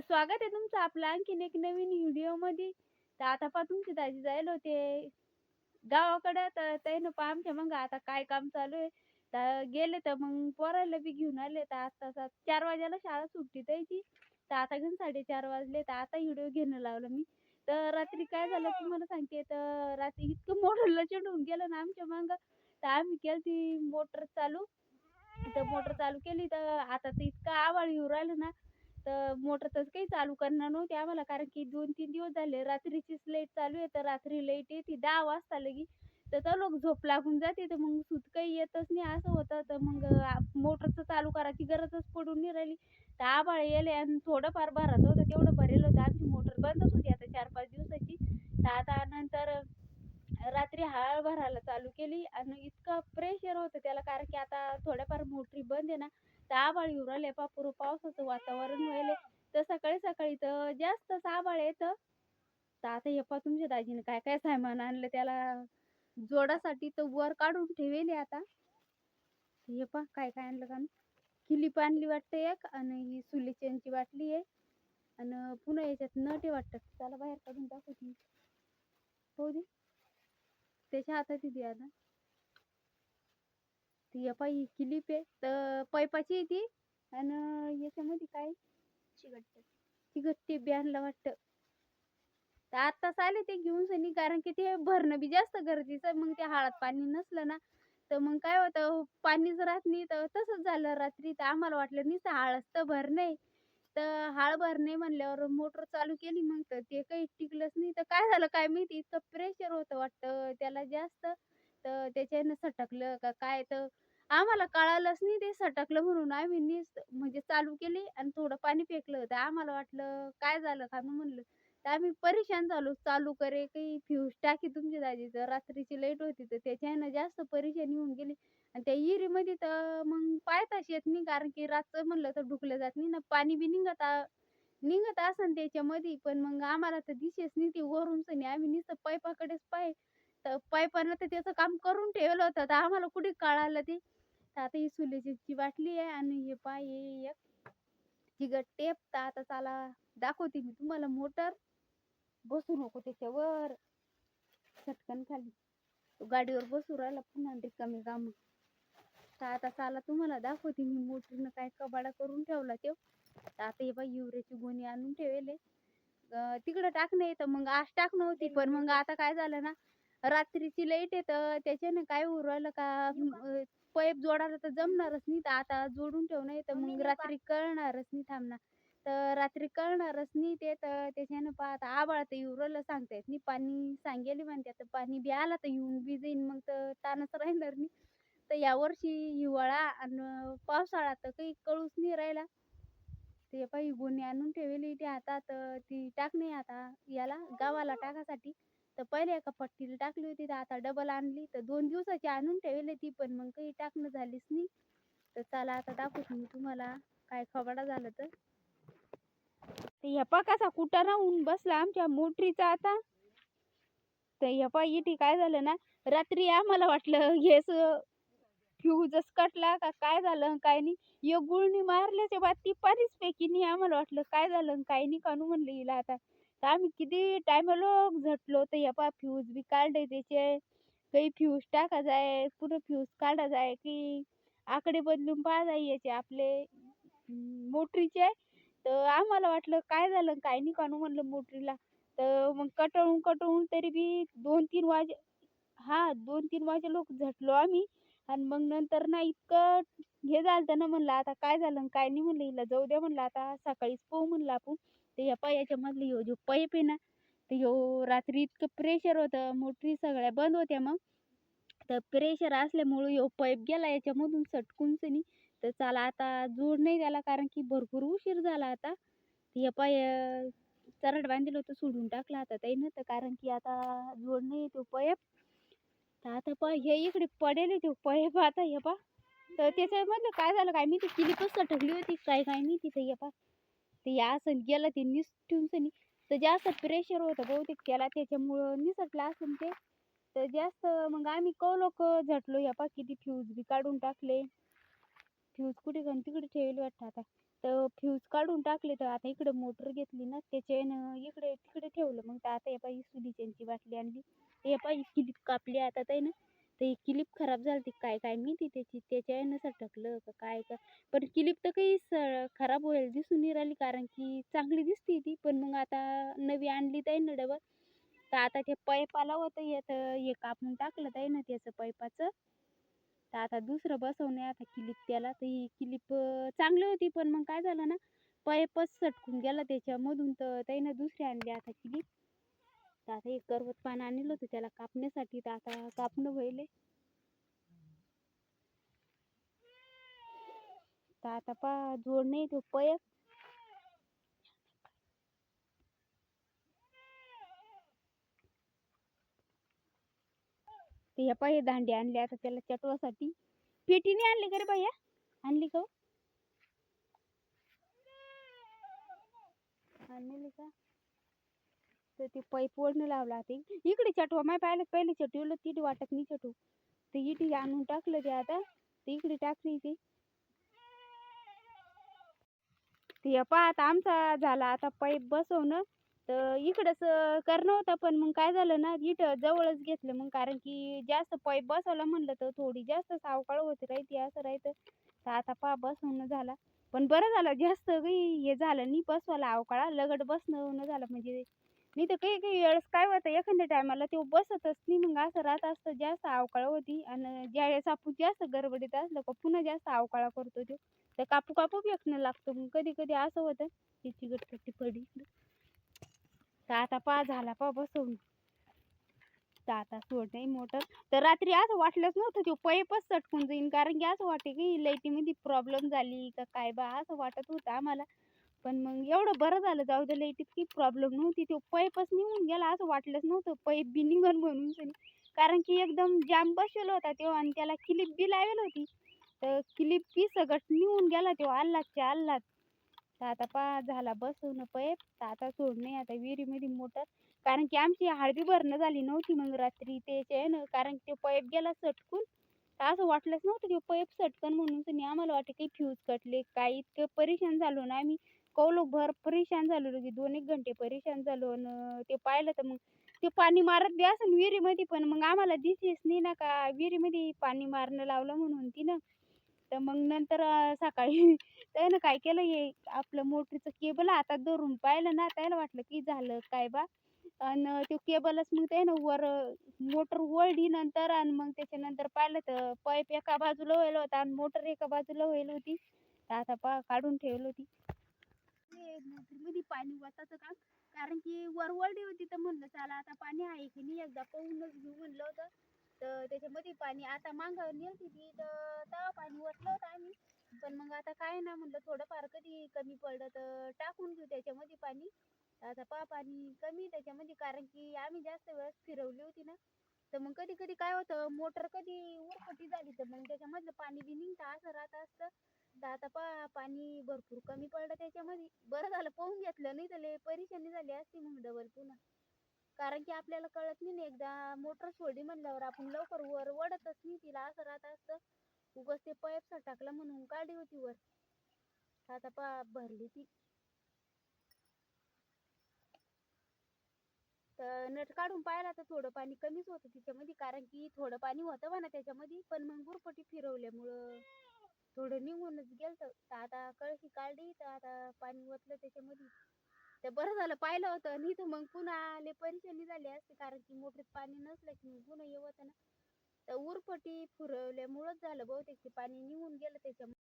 तर स्वागत आहे तुमचं आपलं आणखीन एक नवीन व्हिडिओमध्ये. तर आता पा तुमची दाजी जायला होते. गावाकडे तर त्यानं पा आमच्या मग आता काय काम चालू आहे. तर गेले तर मग पोरायला बी घेऊन आले. तर आता सात चार वाजायला शाळा सुट्टी द्यायची तर आता घेऊन साडेचार वाजले. तर आता व्हिडिओ घेणं लावलं मी. तर रात्री काय झालं तुम्हाला सांगते. तर रात्री इतकं मोठं लचंड होऊन गेलं ना आमच्या मग. तर आम्ही केली ती मोटर चालू. तर मोटर चालू केली. तर आता तर इतकं आवाळ येऊ राहिलं ना. तर मोटर तर काही चालू करणार नव्हती आम्हाला कारण की दोन तीन दिवस झाले रात्रीचीच लाइट चालू आहे तर रात्री लाइट येते दहा वाजता लगी. तर तो लोक झोप लागून जाते तर मग सूत काही येतच नाही असं होतं. तर मग मोटरचं चालू करायची गरजच पडून नाही राहिली. तर आभाळ येले आणि थोडंफार भरत होतं तेवढं भरेल होतं. आमची मोटर बंदच होती आता चार पाच दिवसाची. तर आता नंतर रात्री हाळ भरायला चालू केली आणि इतकं प्रेशर होतं त्याला कारण की आता थोड्याफार मोटरी बंद आहे ना तर आभाळ येऊ राहिले. पापूर पावसाचं वातावरण व्हायले तर सकाळी सकाळी तर जास्तच आभाळ येतं. तर आता हे पा तुमच्या दाजीने काय काय सामान आणलं त्याला. जोडासाठी तर वर काढून ठेवेले आता. हे पा काय काय आणलं का किलीप आणली वाटतं एक आणि ही सुलीचेनची बाटली आहे. आणि पुन्हा याच्यात नटे वाटतं. त्याला बाहेर काढून दाखवते हो दे. त्याच्या हातात दे आता. ती या पाय किलिप आहे. तर पैपाची आहे ती. आणि याच्यामध्ये काय चिगट्टी. बी आणलं वाटतं. तर आत्ताच आले ते घेऊन सनी. कारण की ते भरणं बी जास्त गरजेचं. मग ते हळद पाणी नसलं ना. तर मग काय होतं? पाणीच राहत नाही. तर तसंच झालं रात्री. तर आम्हाला वाटलं नुसतं हळद तर भरणे आहे. तर हळ भरणे म्हणल्यावर मोटर चालू केली. मग तर ते काही टिकलंच नाही. तर काय झालं काय माहिती? इतकं प्रेशर होतं वाटतं. त्याला जास्त तर त्याच्यानं सटकलं का काय तर. आम्हाला कळालंच नाही ते सटकलं म्हणून. आम्ही नीस म्हणजे चालू केली आणि थोडं पाणी फेकलं. तर आम्हाला वाटलं काय झालं का? मग म्हणलं तर आम्ही परेशान झालो. चालू करे काही फ्यूज टाकी तुमच्या दाजी. तर रात्रीची लाइट होती तर त्याच्यानं जास्त परेशानी होऊन गेली. आणि त्या विहिरीमध्ये तर मग पायताच येत नाही. कारण की रातचं म्हणलं तर ढुकलं जात नाही. ना पाणी बी निघत निघत असन त्याच्यामध्ये. पण मग आम्हाला तर दिसेच नाही. ती वरूनच नाही. आम्ही नुसतं पायपाकडेच पाय तर पायपानं तर त्याचं काम करून ठेवलं होतं. तर आम्हाला कुठे कळालं ते? तर आता ही सुलेची बाटली आहे आणि हे पाय हे एक. चिगट टेप. तर आता चाला दाखवते मी तुम्हाला मोटर. बसू नको त्याच्यावर. चटकन खाली. तो गाडीवर बसू राहिला पुन्हा रिकामी काम. तर आता चाला तुम्हाला दाखवते मी मोटरीनं काय कबाडा करून ठेवला तो. तर आता हे बाई युवऱ्याची गोणी आणून ठेवले. तिकडं टाकणं येतं मग आज टाकणं होती पण मग आता काय झालं ना? रात्रीची लाइट येतं त्याच्यानं काय उरवलं का? पाईप जोडायला तर जमणारच नाही तर आता जोडून ठेवणं येतं मग रात्री कळणारच नाही थांबणार तर रात्री कळणारच नाही ते तर त्याच्यानं पहा आता आबाळ तर राहिलं सांगता येत नाही. पाणी सांगेली म्हणते तर पाणी बी आला तर येऊन बी जाईन मग तर तानच राहणार नाही. तर यावर्षी हिवाळा आणि पावसाळा तर काही कळूच नाही राहिला. ते पाहिजे गोणी आणून ठेवली ती हातात ती टाकणे आता याला गावाला टाकासाठी. तर पहिले एका पट्टीला टाकली होती तर आता डबल आणली. तर दोन दिवसाची आणून ठेवली ती पण मग काही टाकणं झालीच नाही. तर चला आता दाखवते मी तुम्हाला काय खबाडा झालं तर. तर ह्या कसा कुठं राहून बसला आमच्या मोटरीचा आता. तर ह्या पा इथे काय झालं ना रात्री आम्हाला वाटलं हेच फ्यूजच कटला का काय झालं काय नाही. एक गुळणी मारल्याच्या बाद ती पाणीच पैकी नाही आम्हाला वाटलं काय झालं काय नाही कानू म्हणलं हिला आता. तर आम्ही किती टायमाला झटलो तर हे पा फ्यूज बी काढले त्याचे. काही फ्यूज टाका जाय पूर्ण फ्यूज काढा जाय की आकडे बदलून पहा जाय याचे आपले मोटरीचे. तर आम्हाला वाटलं काय झालं काय नाही कानू म्हणलं मोटरीला. तर मग कटळून कटळून तरी बी दोन तीन वाजे हा दोन तीन वाजे लोक झटलो आम्ही. आणि मग नंतर ना इतकं हे झालं ना म्हणलं आता काय झालं काय नाही म्हणलं हिला जाऊ द्या म्हणलं आता सकाळीच पोहू म्हणलं आपण. ते ह्या पायाच्या मधली ह्यो जो पाईप आहे ना तर ह्यो रात्री इतकं प्रेशर होतं मोटरी सगळ्या बंद होत्या मग. तर प्रेशर असल्यामुळं ह्यो पाईप गेला याच्यामधून सटकूनच नाही तर चला आता जोड नाही त्याला कारण की भरपूर उशीर झाला आता. ह्या पाय चरड बांधलेलं होतं सोडून टाकला आता त्यानं तर कारण की आता जोड नाही तो पाईप. तर आता पा हे इकडे पडेल तो पाईप आता हे पा तर त्याच्यामधलं काय झालं काय मी माहिती? किलीपच सटकली होती काय काय नाही तिथं हे पा ते या असं गेलं ते निसटून सनी तर जास्त प्रेशर होतं बहुतेक त्याला त्याच्यामुळं निसटलं असून ते. तर जास्त मग आम्ही कौ लोक झटलो ह्या पा किती फ्यूज बी काढून टाकले. फ्यूज कुठे घन तिकडे ठेवले वाटतं आता. तर फ्यूज काढून टाकले तर आता इकडे मोटर घेतली ना त्याच्यानं इकडे तिकडे ठेवलं. मग तर आता या पाहिजे सुलीच्यांची बाटली आणली. हे पाहिजे किती कापली आता ते ना. तर ही खराब झाली काय काय माहिती त्याची त्याच्यानं सटकलं का काय का? पण क्लिप तर काही स खराब होईल दिसून नाही राहिली कारण की चांगली दिसते ती. पण मग आता नवी आणली ताई ना डबल. तर आता ते पाईप आला होता यात हे कापून टाकलं ताई ना त्याचं पाईपाचं. तर आता दुसरं बसवणे आता क्लिप त्याला. तर ही क्लिप चांगली होती पण मग काय झालं ना पाईपच सटकून गेला त्याच्यामधून. तर त्यानं दुसरी आणली आता क्लिप. तर आता एक करवत पान आणलं होतं त्याला कापण्यासाठी तर आता कापणं व्हायले तर आता पा जोड नाही तो पयक ते ह्या पाय दांडी आणली आता त्याला चटवासाठी. पेटीने आणली का रे बाया? आणली का आणलेली आणली का? तर ते पाईप ओढणं लावला ते. इकडे चटवा माय पाहिलं पहिले चटवलं तिथे वाटत नाही चटू ते इथे आणून टाकलं ते आता. ते इकडे टाकली ते. ते पहा आता आमचा झाला आता पाईप बसवणं. तर इकडंच करणं होतं पण मग काय झालं ना इथं जवळच घेतलं मग. कारण की जास्त पाईप बसवला म्हणलं तर थोडी जास्त सावकाळ होती राहते असं राहतं. तर आता पहा बसवणं झाला. पण बरं झालं जास्त काही हे झालं नाही बसवायला अवकाळा. लगट बसणं झालं. म्हणजे नाही तर काही काही वेळेस काय होतं एखाद्या टायमाला ते बसतच नाही. मग असं राहत असतं जास्त अवकाळ होती आणि ज्या वेळेस आपण जास्त गडबडीत असलं का पुन्हा जास्त अवकाळा करतो तो. तर कापू कापू फेकणं लागतो. मग कधी कधी असं होतं तिची गटकटी पडी तर आता पा झाला पा बसवून. तर आता सोड नाही मोटर. तर रात्री असं वाटलंच नव्हतं तो पैपच सटकून जाईन. कारण की असं वाटे की लाईटीमध्ये प्रॉब्लेम झाली का काय बा असं वाटत होतं आम्हाला. पण मग एवढं बरं झालं जाऊ दे लाइट इतकी प्रॉब्लेम नव्हती. तो पाईपच निघून गेला असं वाटलंच नव्हतं. पाईप बी निघन म्हणून कारण की एकदम जाम बसवला होता तेव्हा आणि त्याला क्लिप बी लावेल होती. तर क्लिप बी सगळं निघून गेला तेव्हा. आल्लादच्या आल्लाद तर आता पा झाला बसवणं पाईप. तर आता सोडणे आता विहिरीमध्ये मोटर. कारण की आमची हळदी भरणं झाली नव्हती मग रात्री. त्याचे आहे ना कारण की तो पाईप गेला सटकून. तर असं वाटलंच नव्हतं तो पाईप सटकन म्हणून. तर आम्हाला वाटतं काही फ्यूज कटले काही इतकं परेशान झालो ना आम्ही. कौलभर परेशान झालो की दोन एक घंटे परेशान झालो आणि ते पाहिलं तर मग ते पाणी मारत बी असं विहिरीमध्ये पण मग आम्हाला दिसलीच नाही ना का विहिरीमध्ये पाणी मारणं लावलं म्हणून तिनं. तर मग नंतर सकाळी त्यानं काय केलं हे आपलं मोटरीचं केबल हातात धरून पाहिलं ना त्याला वाटलं की झालं काय बा. आणि तो केबलच मग ते ना वर मोटर वळली नंतर आणि मग त्याच्यानंतर पाहिलं तर पाईप एका बाजूला व्हायला होता आणि मोटर एका बाजूला व्हायला होती. तर आता पा काढून ठेवली होती. मध्ये पाणी वाचायचं काम. कारण की वर होती तर म्हणलं चला आता पाणी आहे की नाही? एकदा पाहूनच घेऊ म्हणलं होतं. तर त्याच्यामध्ये पाणी आता मांगावर नेलती ती तर तेव्हा पाणी ओतलं होतं आम्ही. पण मग आता काय ना म्हणलं थोडंफार कधी कमी पडलं तर टाकून घेऊ त्याच्यामध्ये पाणी. आता पा पाणी कमी त्याच्यामध्ये. कारण की आम्ही जास्त वेळेस फिरवली होती ना. तर मग कधी कधी काय होतं मोटर कधी उरफटी झाली तर मग त्याच्यामधलं पाणी बी निघतं असं राहत असतं. तर आता पहा पाणी भरपूर कमी पडलं त्याच्यामध्ये. बरं झालं पाहून घेतलं नाही तर परेशानी झाली असती मग डबल पुन्हा. कारण की आपल्याला कळत नाही ना एकदा मोटर सोडली म्हणल्यावर आपण लवकर वर वडतच नाही तिला असं राहत असतं. उगाच ते पाईप टाकला म्हणून काढली होती वर. आता पहा भरली ती. तर नट काढून पाहिला तर थोडं पाणी कमीच होतं तिच्यामध्ये कारण की थोडं पाणी होतं म्हणा त्याच्यामध्ये पण मग गुरपटी फिरवल्यामुळं थोडं निघूनच गेलं तर आता कळशी काढली तर आता पाणी ओतलं त्याच्यामध्ये. तर बरं झालं पाहिलं होतं. नाही तर मग पुन्हा आले परेशानी झाली असते कारण की मोठीत पाणी नसलं की मग पुन्हा येवतं ना तर उरपटी फिरवल्यामुळंच झालं बहुतेक ते पाणी निघून गेलं त्याच्यामध्ये.